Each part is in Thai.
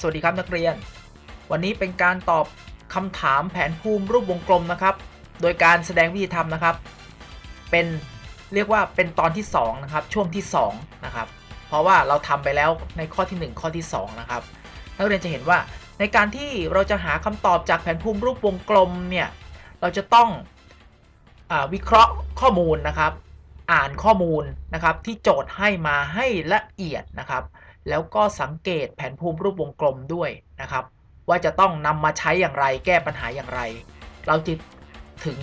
สวัสดีครับนักเรียน วันนี้เป็นการตอบคำถามแผนภูมิรูปวงกลมนะครับ โดยการแสดงวิธีทำนะครับ เป็นเรียกว่าเป็นตอนที่2นะครับช่วงที่2นะครับเพราะว่าเราทำไปแล้วในข้อที่ 1 ข้อที่2นะครับนักเรียนจะเห็นว่าในการที่เราจะหาคำตอบจากแผนภูมิรูปวงกลมเนี่ยเราจะต้องอวิเคราะห์ข้อมูลนะครับ อ่านข้อมูลนะครับที่โจทย์ให้มาให้ละเอียดนะครับ แล้วก็สังเกตแผนภูมิรูปวงกลมด้วยนะครับ ว่าจะต้องนำมาใช้อย่างไรแก้ปัญหาอย่างไร เราจะถึง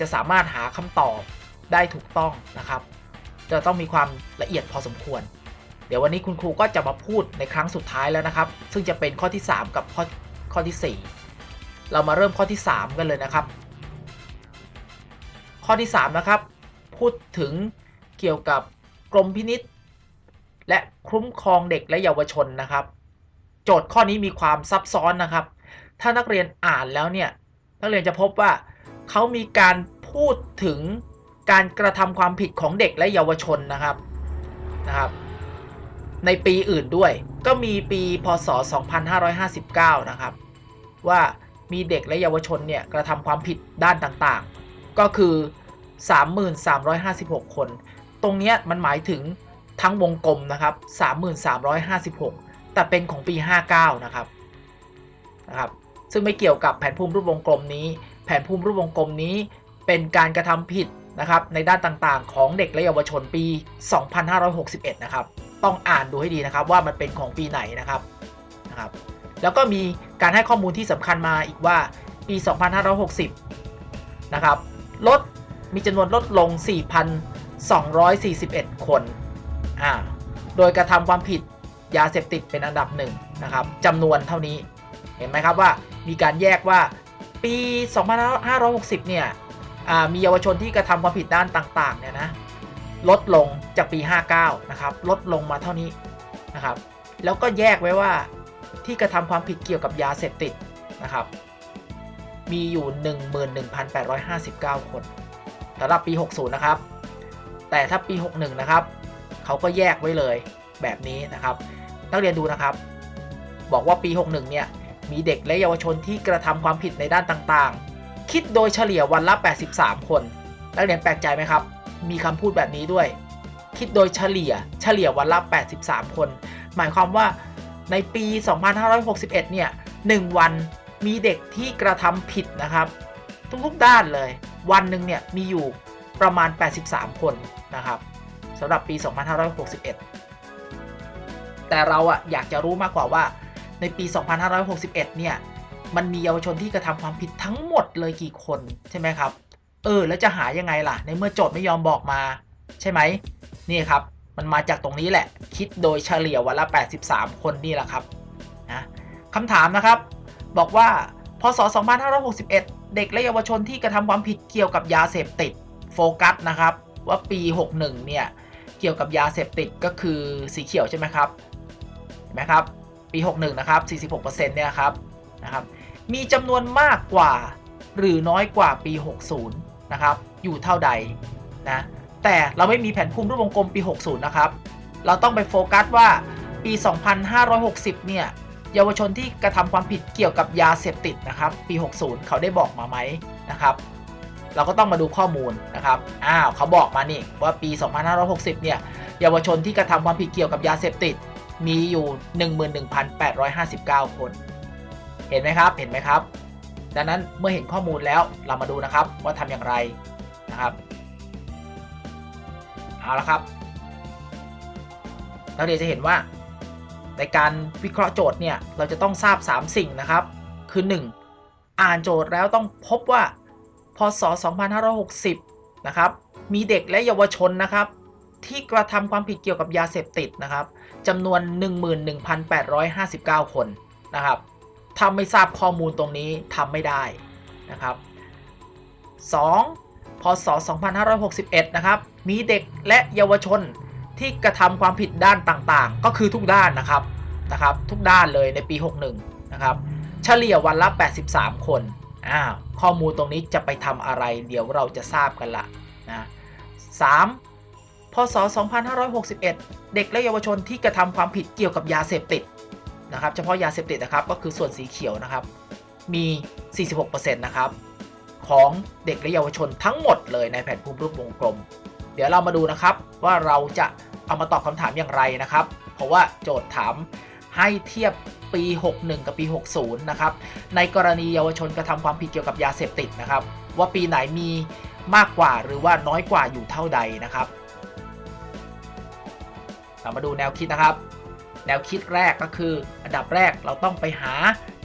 จะสามารถหาคำตอบได้ถูกต้องนะครับ จะต้องมีความละเอียดพอสมควร เดี๋ยววันนี้คุณครูก็จะมาพูดในครั้งสุดท้ายแล้วนะครับ ซึ่งจะเป็นข้อที่ 3 กับข้อข้อที่ 4 เรามาเริ่มข้อที่ 3 กันเลยนะครับ ข้อที่ 3 นะครับ พูดถึงเกี่ยวกับกรมพินิษ และคุ้มครองเด็กและเยาวชนนะครับ โจทย์ข้อนี้มีความซับซ้อนนะครับ ถ้านักเรียนอ่านแล้วเนี่ยนักเรียนจะพบว่าเขามีการพูดถึงการกระทำความผิดของเด็กและเยาวชนนะครับนะครับ ในปีอื่นด้วย ก็มีปีพศ 2559 นะครับ ว่ามีเด็กและเยาวชนเนี่ยกระทำความผิดด้านต่างๆ ก็คือ 3356 คน ตรงเนี้ยมันหมายถึง ทั้งวงกลมนะครับ 3356 แต่เป็นของปี 59 นะครับนะครับ ซึ่งไม่เกี่ยวกับแผนภูมิรูปวงกลมนี้ แผนภูมิรูปวงกลมนี้เป็นการกระทำผิดนะครับในด้านต่างๆ ของเด็กและเยาวชนปี 2561 นะครับ ต้องอ่านดูให้ดีนะครับว่ามันเป็นของปีไหนนะครับนะครับ แล้วก็มีการให้ข้อมูลที่สำคัญมาอีกว่าปี 2560 นะครับลดมีจำนวนลดลง 4,241 คน อ่าโดยกระทำความผิดยาเสพติดเป็นอันดับหนึ่งนะครับจำนวนเท่านี้เห็นไหมครับว่ามีการแยกว่าปี 2560 เนี่ยอ่ามีเยาวชนที่กระทำความผิดด้านต่างๆเนี่ยนะลดลงจากปี 59 นะครับ ลดลงมาเท่านี้นะครับ แล้วก็แยกไว้ว่าที่กระทำความผิดเกี่ยวกับยาเสพติดนะครับ มีอยู่ 11,859 คนสำหรับปี 60 นะครับ แต่ถ้าปี 61 นะครับ เขาก็แยกไว้เลยแบบนี้นะครับ นักเรียนดูนะครับ บอกว่าปี 61 เนี่ย มีเด็กและเยาวชนที่กระทำความผิดในด้านต่างๆ คิดโดยเฉลี่ยวันละ 83 คน นักเรียนแปลกใจไหมครับ มีคำพูดแบบนี้ด้วย คิดโดยเฉลี่ยเฉลี่ยวันละ 83 คน หมายความว่าในปี 2561 เนี่ย1วันมีเด็กที่กระทำผิดนะครับ ทุกๆด้านเลย วันหนึ่งเนี่ยมีอยู่ประมาณ 83 คนนะครับ สำหรับปี 2561 แต่เราอะอยากจะรู้มากกว่าว่าในปี 2561 เนี่ย มันมีเยาวชนที่กระทำความผิดทั้งหมดเลยกี่คนใช่ไหมครับ เออ แล้วจะหายังไงล่ะ ในเมื่อโจทย์ไม่ยอมบอกมา ใช่ไหมนี่ครับ มันมาจากตรงนี้แหละ คิดโดยเฉลี่ยวันละ 83 คนนี่แหละครับนะคำถามนะครับ บอกว่าพศ 2561 เด็กและเยาวชนที่กระทำความผิดเกี่ยวกับยาเสพติด โฟกัสนะครับ ว่าปี 61 เนี่ย เกี่ยวกับยาเสพติดก็คือสีเขียวใช่ไหมครับเห็นไหมครับปี 61 นะครับ 46%เนี่ยครับนะครับ มีจำนวนมากกว่าหรือน้อยกว่าปี 60 นะครับ อยู่เท่าใดนะแต่เราไม่มีแผนภูมิรูปวงกลมปี 60 นะครับ เราต้องไปโฟกัสว่าปี 2560 เนี่ยเยาวชนที่กระทำความผิดเกี่ยวกับยาเสพติดนะครับ ปี 60 เขาได้บอกมาไหมนะครับ เราก็ต้องมาดูข้อมูลนะครับอ้าวเขาบอกมานี่ว่าปี 2560 เนี่ยเยาวชนที่กระทำความผิดเกี่ยวกับยาเสพติดมีอยู่ 11,859 คน เห็นไหมครับเห็นไหมครับ ดังนั้นเมื่อเห็นข้อมูลแล้วเรามาดูนะครับว่าทำอย่างไรนะครับเอาละครับนักเรียนจะเห็นว่าในการวิเคราะห์โจทย์เนี่ยเราจะต้องทราบ 3 สิ่งนะครับ คือ 1. อ่านโจทย์แล้วต้องพบว่า พศ 2560 นะครับ มีเด็กและเยาวชนนะครับ ที่กระทำความผิดเกี่ยวกับยาเสพติดนะครับจำนวน 11,859 คนนะครับถ้าไม่ทราบข้อมูลตรงนี้ทำไม่ได้นะครับ 2. พศ 2561 นะครับ มีเด็กและเยาวชนที่กระทำความผิดด้านต่างๆ ก็คือทุกด้านนะครับนะครับ ทุกด้านเลยในปี 61 นะครับ เฉลี่ยวันละ 83 คน อ้าข้อมูลตรงนี้จะไปทำอะไร เดี๋ยวเราจะทราบกันละนะ 3. พศ 2561 เด็กและเยาวชนที่กระทำความผิดเกี่ยวกับยาเสพติดนะครับ เฉพาะยาเสพติดนะครับ ก็คือส่วนสีเขียวนะครับ มี 46%นะครับ ของเด็กและเยาวชนทั้งหมดเลยในแผนภูมิรูปวงกลม เดี๋ยวเรามาดูนะครับว่าเราจะเอามาตอบคำถามอย่างไรนะครับ เพราะว่าโจทย์ถามให้เทียบ ปี 61 กับปี 60 นะครับ ในกรณีเยาวชนกระทำความผิดเกี่ยวกับยาเสพติดนะครับ ว่าปีไหนมีมากกว่าหรือว่าน้อยกว่าอยู่เท่าใดนะครับเรามาดูแนวคิดนะครับ แนวคิดแรกก็คือ อันดับแรกเราต้องไปหา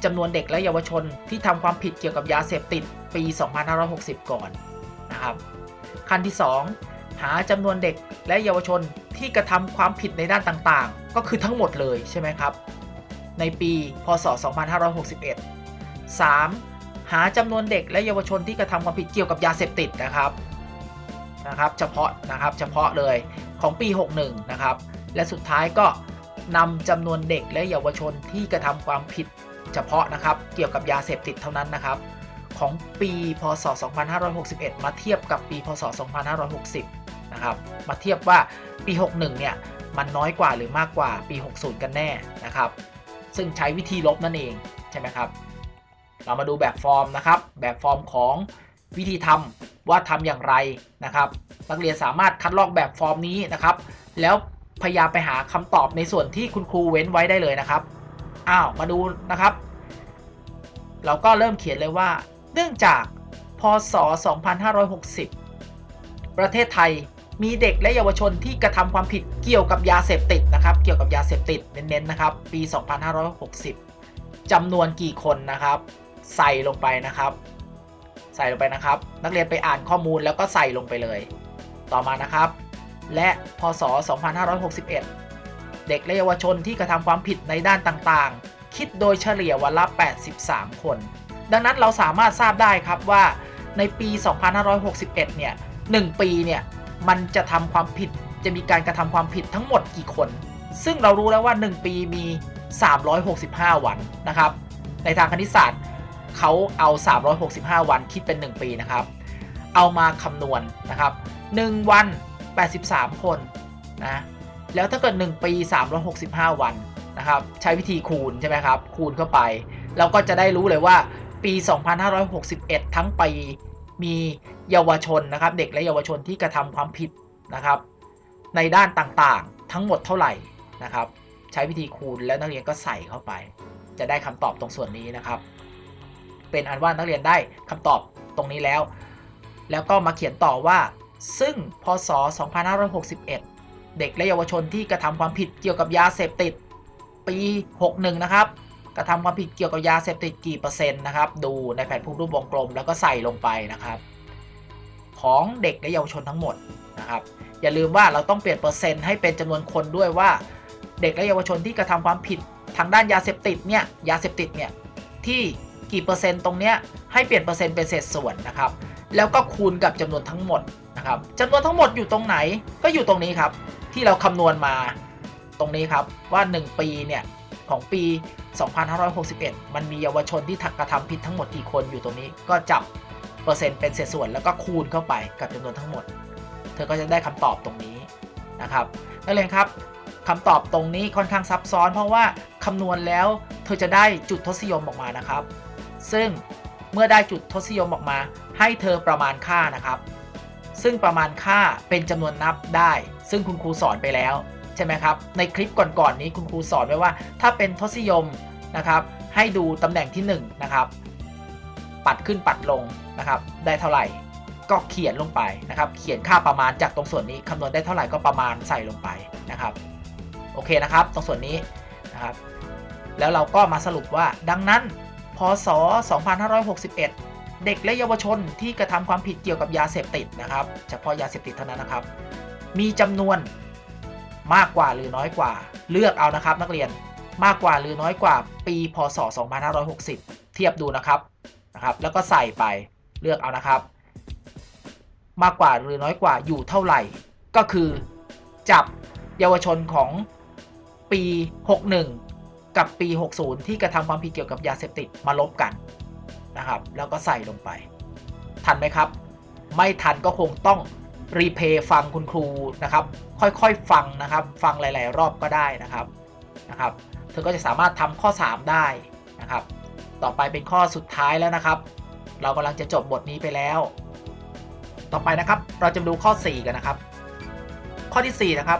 จำนวนเด็กและเยาวชนที่ทำความผิดเกี่ยวกับยาเสพติดปี 2560 ก่อนนะครับขั้นที่ 2 หาจำนวนเด็กและเยาวชนที่กระทำความผิดในด้านต่างๆ ก็คือทั้งหมดเลยใช่ไหมครับ ในปี พศ 2561 3. หาจำนวนเด็กและเยาวชนที่กระทำความผิดเกี่ยวกับยาเสพติดนะครับนะครับ เฉพาะนะครับเฉพาะเลยของปี 61 นะครับ และสุดท้ายก็นำจำนวนเด็กและเยาวชนที่กระทำความผิดเฉพาะนะครับ เกี่ยวกับยาเสพติดเท่านั้นนะครับ ของปี พศ 2561 มาเทียบกับปี พศ 2560 นะครับ มาเทียบว่าปี 61 เนี่ย มันน้อยกว่าหรือมากกว่าปี 60 กันแน่นะครับ ซึ่งใช้วิธีลบนั่นเองใช่ไหมครับ เรามาดูแบบฟอร์มนะครับ แบบฟอร์มของวิธีทำว่าทำอย่างไรนะครับ นักเรียนสามารถคัดลอกแบบฟอร์มนี้นะครับ แล้วพยายามไปหาคำตอบในส่วนที่คุณครูเว้นไว้ได้เลยนะครับอ้าวมาดูนะครับ เราก็เริ่มเขียนเลยว่า เนื่องจากพศ 2560 ประเทศไทย มีเด็กและเยาวชนที่กระทำความผิดเกี่ยวกับยาเสพติดนะครับ เกี่ยวกับยาเสพติดเน้นๆนะครับ ปี 2560จำนวนกี่คนนะครับ ใส่ลงไปนะครับ ใส่ลงไปนะครับ นักเรียนไปอ่านข้อมูลแล้วก็ใส่ลงไปเลย ต่อมานะครับ และพศ 2561 เด็กและเยาวชนที่กระทำความผิดในด้านต่างๆ คิดโดยเฉลี่ยวันละ 83 คน ดังนั้นเราสามารถทราบได้ครับว่าในปี 2561 เนี่ย 1 ปีเนี่ย มันจะทำความผิดจะมีการกระทำความผิดทั้งหมดกี่คน ซึ่งเรารู้แล้วว่า 1 ปีมี 365 วันนะครับ ในทางคณิตศาสตร์เขาเอา 365 วันคิดเป็น 1 ปีนะครับ เอามาคำนวณนะครับ 1 วัน 83 คนนะแล้วถ้าเกิด 1 ปี 365 วันนะครับ ใช้วิธีคูณใช่ไหมครับ คูณเข้าไป เราก็จะได้รู้เลยว่าปี 2561 ทั้งปี มีเยาวชนนะครับ เด็กและเยาวชนที่กระทำความผิดนะครับ ในด้านต่างๆ ทั้งหมดเท่าไหร่นะครับ ใช้วิธีคูณแล้วนักเรียนก็ใส่เข้าไป จะได้คำตอบตรงส่วนนี้นะครับ เป็นอันว่านักเรียนได้คำตอบตรงนี้แล้ว แล้วก็มาเขียนต่อว่า ซึ่งพศ 2561 เด็กและเยาวชนที่กระทำความผิดเกี่ยวกับยาเสพติดปี 61 นะครับ กระทำความผิดเกี่ยวกับยาเสพติดกี่เปอร์เซ็นต์นะครับ ดูในแผนภูมิรูปวงกลมแล้วก็ใส่ลงไปนะครับ ของเด็กและเยาวชนทั้งหมดนะครับ อย่าลืมว่าเราต้องเปลี่ยนเปอร์เซ็นต์ให้เป็นจำนวนคนด้วยว่า เด็กและเยาวชนที่กระทำความผิดทางด้านยาเสพติดเนี่ยยาเสพติดเนี่ยที่กี่เปอร์เซ็นต์ตรงเนี้ยให้เปลี่ยนเปอร์เซ็นต์เป็นเศษส่วนนะครับ แล้วก็คูณกับจำนวนทั้งหมดนะครับจำนวนทั้งหมดอยู่ตรงไหนก็อยู่ตรงนี้ครับ ที่เราคำนวณมาตรงนี้ครับว่า 1 ปีเนี่ยของปี 2561 มันมีเยาวชนที่กระทำผิดทั้งหมดกี่คนอยู่ตรงนี้ ก็จับเปอร์เซ็นต์เป็นเศษส่วนแล้วก็คูณเข้าไปกับจำนวนทั้งหมด เธอก็จะได้คำตอบตรงนี้นะครับนักเรียนครับคำตอบตรงนี้ค่อนข้างซับซ้อน เพราะว่าคำนวณแล้วเธอจะได้จุดทศนิยมออกมานะครับ ซึ่งเมื่อได้จุดทศนิยมออกมา ให้เธอประมาณค่านะครับ ซึ่งประมาณค่าเป็นจำนวนนับได้ ซึ่งคุณครูสอนไปแล้ว ใช่ไหมครับ ในคลิปก่อนๆนนี้คุณครูสอนไว้ว่า ถ้าเป็นทศนิยมนะครับ ให้ดูตำแหน่งที่1นะครับ ปัดขึ้นปัดลงนะครับ ได้เท่าไหร่ก็เขียนลงไปนะครับ เขียนค่าประมาณจากตรงส่วนนี้คำนวณได้เท่าไหร่ก็ประมาณใส่ลงไปนะครับ โอเคนะครับ ตรงส่วนนี้นะครับ แล้วเราก็มาสรุปว่า ดังนั้นพศ 2561 เด็กและเยาวชนที่กระทำความผิดเกี่ยวกับยาเสพติดนะครับ เฉพาะยาเสพติดเท่านั้นนะครับ มีจำนวน มากกว่าหรือน้อยกว่า เลือกเอานะครับนักเรียนมากกว่าหรือน้อยกว่าปีพศ 2560 เทียบดูนะครับนะครับแล้วก็ใส่ไปเลือกเอานะครับ มากกว่าหรือน้อยกว่าอยู่เท่าไหร่ ก็คือจับเยาวชนของปี 61 กับปี 60 ที่กระทำความผิดเกี่ยวกับยาเสพติดมาลบกันนะครับ แล้วก็ใส่ลงไป ทันไหมครับ ไม่ทันก็คงต้อง รีเพย์ฟังคุณครูนะครับ ค่อยๆฟังนะครับ ฟังหลาย ๆ รอบก็ได้นะครับนะครับ เธอก็จะสามารถทำข้อ 3 ได้นะครับ ต่อไปเป็นข้อสุดท้ายแล้วนะครับ เรากำลังจะจบบทนี้ไปแล้ว ต่อไปนะครับเราจะดูข้อ 4 กันนะครับ ข้อทีสี่ 4 นะครับ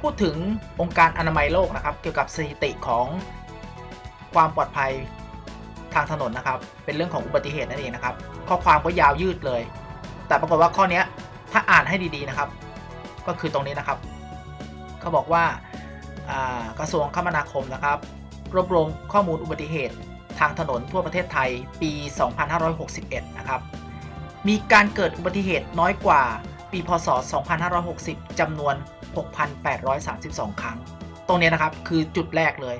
พูดถึงองค์การอนามัยโลกนะครับ เกี่ยวกับสถิติของความปลอดภัยทางถนนนะครับ เป็นเรื่องของอุบัติเหตุนั่นเองนะครับ ข้อความก็ยาวยืดเลย แต่ปรากฏว่าข้อนี้ ถ้าอ่านให้ดีๆนะครับ ก็คือตรงนี้นะครับเขาบอกว่ากระทรวงคมนาคมนะครับรวบรวมข้อมูลอุบัติเหตุทางถนนทั่วประเทศไทยปี 2561 นะครับ มีการเกิดอุบัติเหตุน้อยกว่าปีพศ 2560 จำนวน 6,832 ครั้ง ตรงนี้นะครับคือจุดแรกเลย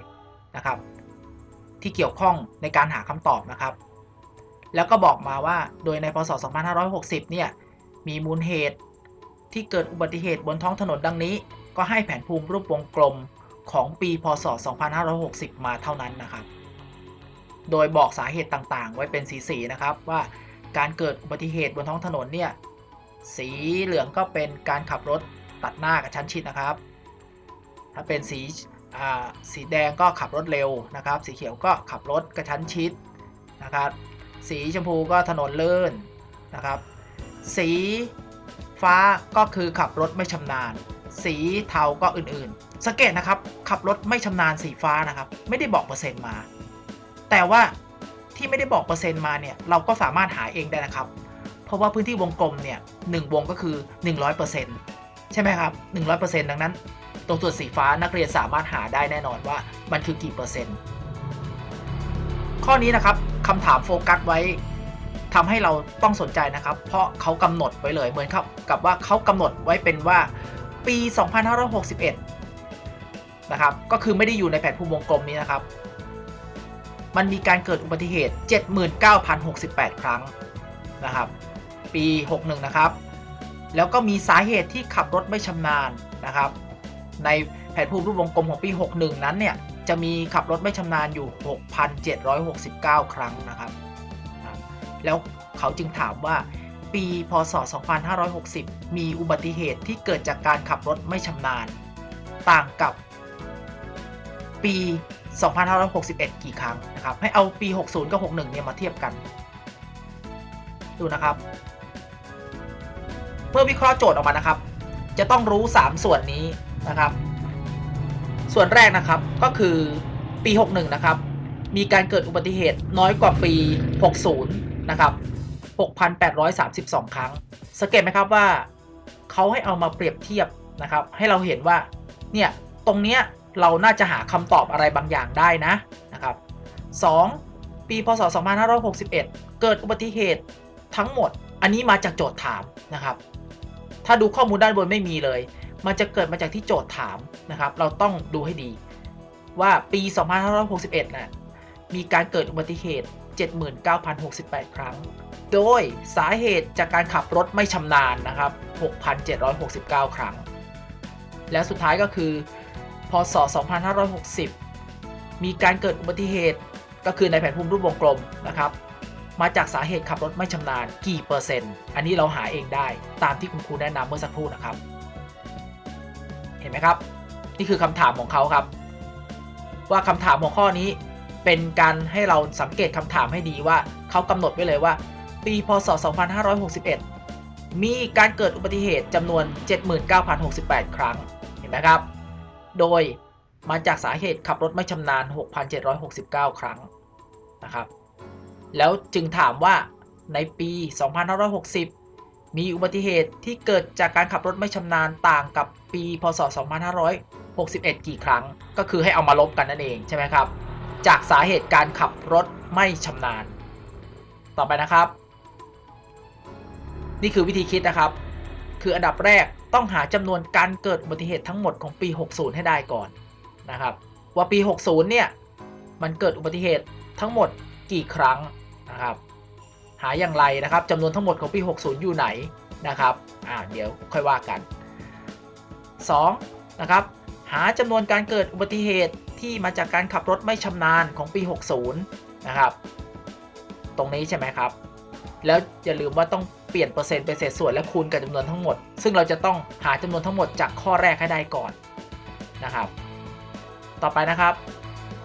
นะครับ ที่เกี่ยวข้องในการหาคำตอบนะครับ แล้วก็บอกมาว่าโดยในพศ 2560 เนี่ย มีมูลเหตุ ที่เกิดอุบัติเหตุบนท้องถนนดังนี้ ก็ให้แผนภูมิรูปวงกลมของปีพศ 2560 มาเท่านั้นนะครับ โดยบอกสาเหตุต่างๆ ไว้เป็นสีๆนะครับว่าการเกิดอุบัติเหตุบนท้องถนนเนี่ยสีเหลืองก็เป็นการขับรถตัดหน้ากระชั้นชิดนะครับ ถ้าเป็นสีสีแดงก็ขับรถเร็วนะครับ สีเขียวก็ขับรถกระชั้นชิดนะครับ สีชมพูก็ถนนเลื่อนนะครับ สีฟ้าก็คือขับรถไม่ชำนาญ สีเทาก็อื่นๆ สังเกตนะครับ ขับรถไม่ชำนาญสีฟ้านะครับ ไม่ได้บอกเปอร์เซ็นต์มา แต่ว่าที่ไม่ได้บอกเปอร์เซ็นต์มาเนี่ยเราก็สามารถหาเองได้นะครับ เพราะว่าพื้นที่วงกลมเนี่ยหนึ่งวงก็คือ 100%ใช่ไหมครับ 100%ดังนั้น ตรงส่วนสีฟ้านักเรียนสามารถหาได้แน่นอนว่ามันคือกี่เปอร์เซ็นต์ข้อนี้นะครับคำถามโฟกัสไว้ ทำให้เราต้องสนใจนะครับ เพราะเขากำหนดไว้เลยเหมือนครับกับว่าเขากำหนดไว้เป็นว่าปี 2561 นะครับ ก็คือไม่ได้อยู่ในแผนภูมิวงกลมนี้นะครับ มันมีการเกิดอุบัติเหตุ 79,068 ครั้งนะครับ ปี 61 นะครับ แล้วก็มีสาเหตุที่ขับรถไม่ชำนาญนะครับ ในแผนภูมิรูปวงกลมของปี 61 นั้นเนี่ย จะมีขับรถไม่ชำนาญอยู่ 6,769 ครั้งนะครับ แล้วเขาจึงถามว่า ปีพศ 2560 มีอุบัติเหตุที่เกิดจากการขับรถไม่ชำนาญ ต่างกับ ปี 2561 กี่ครั้งนะครับ ให้เอาปี 60 กับ 61 เนี่ยมาเทียบกัน ดูนะครับ เมื่อวิเคราะห์โจทย์ออกมานะครับ จะต้องรู้ 3 ส่วนนี้นะครับ ส่วนแรกนะครับก็คือปี 61 นะครับ มีการเกิดอุบัติเหตุน้อยกว่าปี 60 นะครับ 6,832 ครั้ง สังเกตไหมครับว่าเขาให้เอามาเปรียบเทียบนะครับ ให้เราเห็นว่า เนี่ย ตรงเนี้ยเราน่าจะหาคำตอบอะไรบางอย่างได้นะนะครับ 2. ปีพศ 2561 เกิดอุบัติเหตุทั้งหมด อันนี้มาจากโจทย์ถามนะครับ ถ้าดูข้อมูลด้านบนไม่มีเลย มันจะเกิดมาจากที่โจทย์ถามนะครับ เราต้องดูให้ดีว่าปี 2561นะ่ะมีการเกิดอุบัติเหตุ 79,068 ครั้ง โดยสาเหตุจากการขับรถไม่ชำนาญนะครับ 6,769 ครั้ง แล้วสุดท้ายก็คือพศ 2560 มีการเกิดอุบัติเหตุก็คือในแผนภูมิรูปวงกลมนะครับ มาจากสาเหตุขับรถไม่ชำนาญกี่เปอร์เซ็นต์ อันนี้เราหาเองได้ตามที่คุณครูแนะนำเมื่อสักครู่นะครับ เห็นไหมครับ นี่คือคำถามของเขาครับ ว่าคำถามของข้อนี้ เป็นการให้เราสังเกตคำถามให้ดีว่าเขากำหนดไว้เลยว่า ปีพศ 2561 มีการเกิดอุบัติเหตุจำนวน 79,068 ครั้ง เห็นไหมครับ โดยมาจากสาเหตุขับรถไม่ชำนาญ 6,769 ครั้งนะครับ แล้วจึงถามว่าในปี 2560 มีอุบัติเหตุที่เกิดจากการขับรถไม่ชำนาญต่างกับปี พศ 2561 กี่ครั้ง ก็คือให้เอามาลบกันนั่นเองใช่ไหมครับ จากสาเหตุการขับรถไม่ชำนาญ ต่อไปนะครับ นี่คือวิธีคิดนะครับ คืออันดับแรกต้องหาจำนวนการเกิดอุบัติเหตุทั้งหมดของปี 60 ให้ได้ก่อนนะครับ ว่าปี 60 เนี่ย มันเกิดอุบัติเหตุทั้งหมดกี่ครั้งนะครับ หาอย่างไรนะครับจำนวนทั้งหมดของปี 60 อยู่ไหนนะครับ อ่าเดี๋ยวค่อยว่ากัน 2. นะครับ หาจำนวนการเกิดอุบัติเหตุ ที่มาจากการขับรถไม่ชำนาญของปี 60 นะครับ ตรงนี้ใช่ไหมครับ แล้วอย่าลืมว่าต้องเปลี่ยนเปอร์เซ็นต์เป็นเศษส่วนและคูณกับจำนวนทั้งหมด ซึ่งเราจะต้องหาจำนวนทั้งหมดจากข้อแรกให้ได้ก่อนนะครับ ต่อไปนะครับ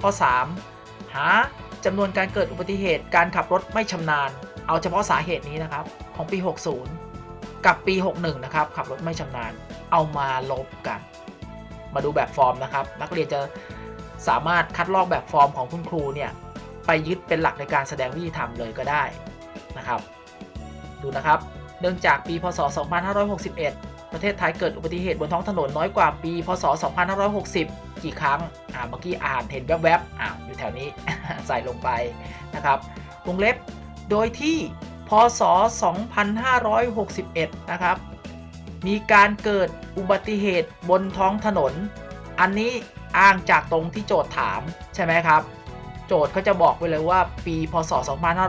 ข้อ 3 หาจำนวนการเกิดอุบัติเหตุการขับรถไม่ชำนาญ เอาเฉพาะสาเหตุนี้นะครับของปี 60 กับปี 61 นะครับ ขับรถไม่ชำนาญ เอามาลบกัน มาดูแบบฟอร์มนะครับ นักเรียนจะ สามารถคัดลอกแบบฟอร์มของคุณครูเนี่ยไปยึดเป็นหลักในการแสดงวิธีทำเลยก็ได้นะครับ ดูนะครับ เนื่องจากปีพศ 2561 ประเทศไทยเกิดอุบัติเหตุบนท้องถนนน้อยกว่าปีพศ 2560 กี่ครั้ง อ่า เมื่อกี้อ่านเห็นแวบๆ อ่าอยู่แถวนี้ ใส่ลงไปนะครับ วงเล็บ โดยที่พศ 2561 นะครับ มีการเกิดอุบัติเหตุบนท้องถนน อันนี้ อ้างจากตรงที่โจทย์ถามใช่ไหมครับ โจทย์เขาจะบอกไว้เลยว่าปีพศ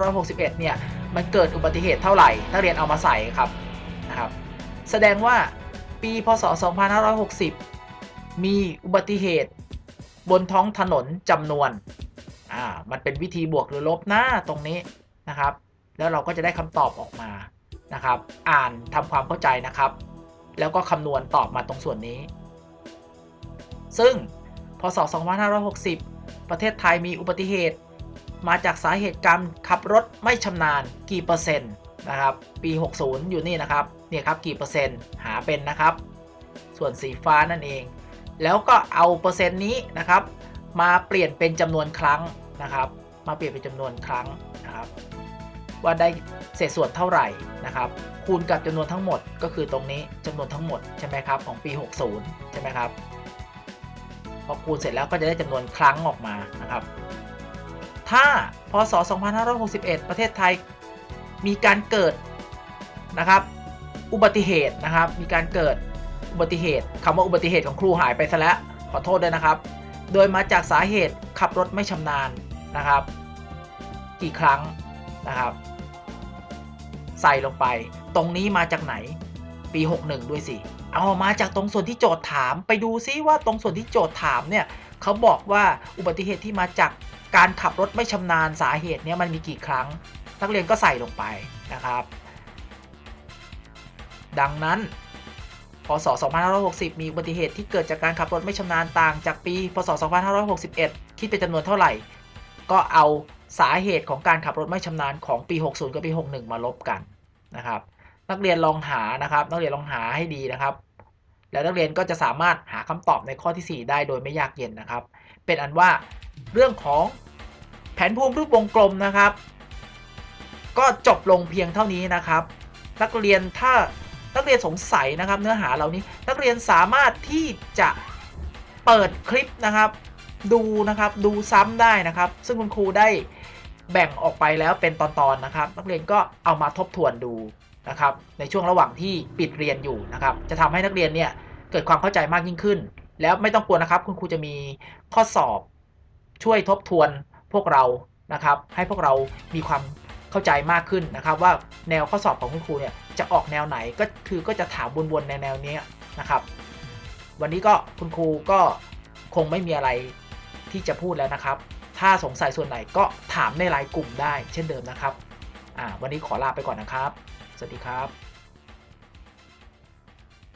2561 เนี่ยมันเกิดอุบัติเหตุเท่าไหร่ถ้าเรียนเอามาใส่ครับนะครับ แสดงว่าปีพศ 2560 มีอุบัติเหตุบนท้องถนนจำนวนอ่ามันเป็นวิธีบวกหรือลบหน้าตรงนี้นะครับ แล้วเราก็จะได้คำตอบออกมานะครับ อ่านทำความเข้าใจนะครับ แล้วก็คำนวณตอบมาตรงส่วนนี้ ซึ่ง ศ 2560 ประเทศไทยมีอุบัติเหตุ มาจากสาเหตุการขับรถไม่ชำนาญกี่เปอร์เซ็นต์นะครับปี 60 อยู่นี่นะครับเนี่ยครับกี่เปอร์เซ็นต์หาเป็นนะครับ ส่วนสีฟ้านั่นเอง แล้วก็เอาเปอร์เซ็นต์นี้นะครับ มาเปลี่ยนเป็นจำนวนครั้งนะครับ มาเปลี่ยนเป็นจำนวนครั้งนะครับ ว่าได้เศษส่วนเท่าไหร่นะครับคูณกับจำนวนทั้งหมดก็คือตรงนี้จำนวนทั้งหมดใช่ไหมครับของปี 60 ใช่ไหมครับ พอคูณเสร็จแล้วก็จะได้จำนวนครั้งออกมานะครับ ถ้าพศ 2561 ประเทศไทยมีการเกิดนะครับ อุบัติเหตุนะครับ มีการเกิดอุบัติเหตุคำว่าอุบัติเหตุของครูหายไปซะแล้วขอโทษด้วยนะครับ โดยมาจากสาเหตุขับรถไม่ชำนาญนะครับ กี่ครั้งนะครับ ใส่ลงไป ตรงนี้มาจากไหนปี 61 ด้วยสิ เอามาจากตรงส่วนที่โจทย์ถาม ไปดูซิว่าตรงส่วนที่โจทย์ถามเนี่ยเขาบอกว่าอุบัติเหตุที่มาจากการขับรถไม่ชำนาญสาเหตุเนี่ยมันมีกี่ครั้ง นักเรียนก็ใส่ลงไปนะครับ ดังนั้นพศ 2560 มีอุบัติเหตุที่เกิดจากการขับรถไม่ชำนาญต่างจากปี พศ 2561 คิดเป็นจำนวนเท่าไหร่ ก็เอาสาเหตุของการขับรถไม่ชำนาญของปี 60 กับปี 61 มาลบกันนะครับ นักเรียนลองหานะครับ นักเรียนลองหาให้ดีนะครับ แล้วนักเรียนก็จะสามารถหาคำตอบในข้อที่ 4 ได้โดยไม่ยากเย็นนะครับ เป็นอันว่าเรื่องของแผนภูมิรูปวงกลมนะครับ ก็จบลงเพียงเท่านี้นะครับ นักเรียนถ้านักเรียนสงสัยนะครับ เนื้อหาเหล่านี้นักเรียนสามารถที่จะเปิดคลิปนะครับ ดูนะครับดูซ้ำได้นะครับ ซึ่งคุณครูได้ แบ่งออกไปแล้วเป็นตอนๆนะครับ นักเรียนก็เอามาทบทวนดูนะครับ ในช่วงระหว่างที่ปิดเรียนอยู่นะครับ จะทำให้นักเรียนเนี่ยเกิดความเข้าใจมากยิ่งขึ้น แล้วไม่ต้องกลัวนะครับ คุณครูจะมีข้อสอบช่วยทบทวนพวกเรานะครับ ให้พวกเรามีความเข้าใจมากขึ้นนะครับ ว่าแนวข้อสอบของคุณครูเนี่ยจะออกแนวไหนก็คือก็จะถามวนๆในแนวนี้นะครับ วันนี้ก็คุณครูก็คงไม่มีอะไรที่จะพูดแล้วนะครับ ถ้าสงสัยส่วนไหนก็ถามในไลน์กลุ่มได้เช่นเดิมนะครับวันนี้ขอลาไปก่อนนะครับ สวัสดีครับ